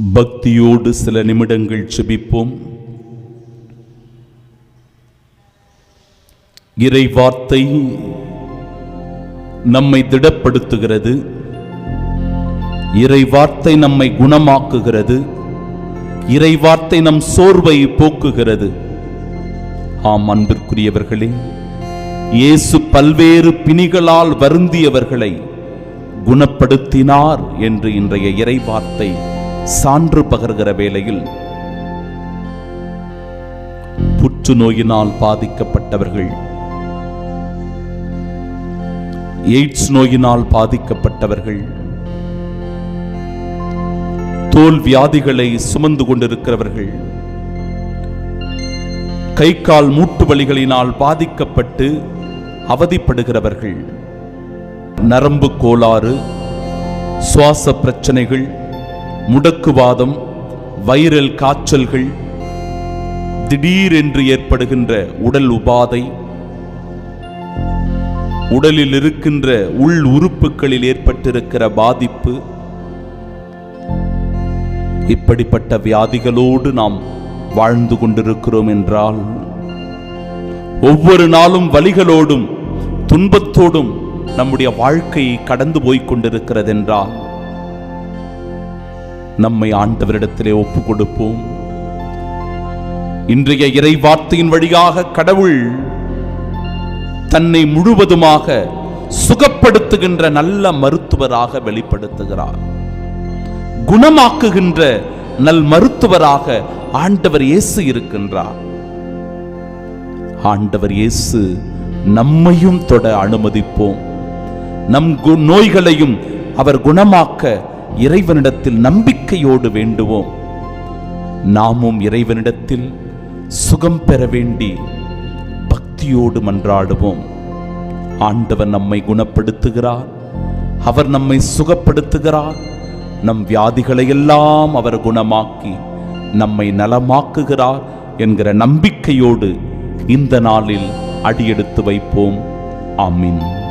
பக்தியோடு சில நிமிடங்கள் செபிப்போம் இறை வார்த்தை நம்மை திடப்படுத்துகிறது. இறை வார்த்தை நம்மை குணமாக்குகிறது. இறை வார்த்தை நம் சோர்வை போக்குகிறது. ஆம் அன்பிற்குரியவர்களே இயேசு பல்வேறு பிணிகளால் வருந்தியவர்களை குணப்படுத்தினார் என்று இன்றைய இறை வார்த்தை சான்று பகர்கிற வேளையில் புற்றுநோயினால் பாதிக்கப்பட்டவர்கள் எய்ட்ஸ் நோயினால் பாதிக்கப்பட்டவர்கள் தோல் வியாதிகளை சுமந்து கொண்டிருக்கிறவர்கள் கை கால் மூட்டு வலிகளினால் பாதிக்கப்பட்டு அவதிப்படுகிறவர்கள் நரம்பு கோளாறு சுவாச பிரச்சனைகள் முடக்குவாதம் வைரல் காய்ச்சல்கள் திடீரென்று ஏற்படுகின்ற உடல் உபாதை உடலில் இருக்கின்ற உள் உறுப்புகளில் ஏற்பட்டிருக்கிற பாதிப்பு இப்படிப்பட்ட வியாதிகளோடு நாம் வாழ்ந்து கொண்டிருக்கிறோம் என்றால் ஒவ்வொரு நாளும் வலிகளோடும் துன்பத்தோடும் நம்முடைய வாழ்க்கை கடந்து போய்க் கொண்டிருக்கிறது என்றால் நம்மை ஆண்டவரிடத்திலே ஒப்பு கொடுப்போம் இன்றைய இறை வார்த்தையின் வழியாக கடவுள் தன்னை முழுவதுமாக சுகப்படுத்துகின்ற நல்ல மருத்துவராக வெளிப்படுத்துகிறார். குணமாக்குகின்ற நல் மருத்துவராக ஆண்டவர் இயேசு இருக்கின்றார். ஆண்டவர் இயேசு நம்மையும் தொட அனுமதிப்போம். நம் கு- நோய்களையும் அவர் குணமாக்க இறைவனிடத்தில் நம்பிக்கையோடு வேண்டுவோம். நாமும் இறைவனிடத்தில் சுகம் பெற வேண்டி பக்தியோடு மன்றாடுவோம். ஆண்டவர் நம்மை குணப்படுத்துகிறார். அவர் நம்மை சுகப்படுத்துகிறார். நம் வியாதிகளை எல்லாம் அவர் குணமாக்கி நம்மை நலமாக்குகிறார் என்கிற நம்பிக்கையோடு இந்த நாளில் அடியெடுத்து வைப்போம். ஆமீன்.